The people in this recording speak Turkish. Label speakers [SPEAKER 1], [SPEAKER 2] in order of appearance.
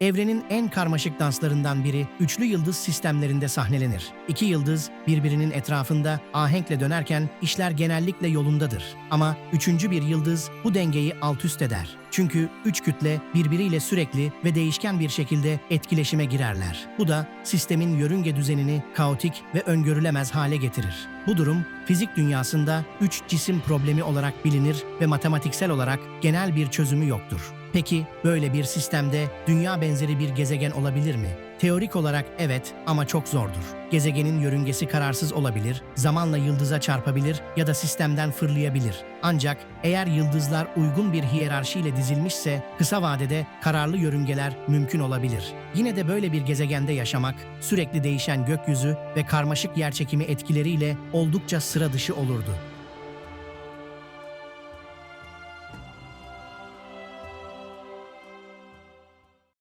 [SPEAKER 1] Evrenin en karmaşık danslarından biri üçlü yıldız sistemlerinde sahnelenir. İki yıldız birbirinin etrafında ahenkle dönerken işler genellikle yolundadır. Ama üçüncü bir yıldız bu dengeyi alt üst eder. Çünkü üç kütle birbiriyle sürekli ve değişken bir şekilde etkileşime girerler. Bu da sistemin yörünge düzenini kaotik ve öngörülemez hale getirir. Bu durum fizik dünyasında üç cisim problemi olarak bilinir ve matematiksel olarak genel bir çözümü yoktur. Peki böyle bir sistemde dünya benzeri bir gezegen olabilir mi? Teorik olarak evet ama çok zordur. Gezegenin yörüngesi kararsız olabilir, zamanla yıldıza çarpabilir ya da sistemden fırlayabilir. Ancak eğer yıldızlar uygun bir hiyerarşiyle dizilmişse kısa vadede kararlı yörüngeler mümkün olabilir. Yine de böyle bir gezegende yaşamak, sürekli değişen gökyüzü ve karmaşık yerçekimi etkileriyle oldukça sıra dışı olurdu.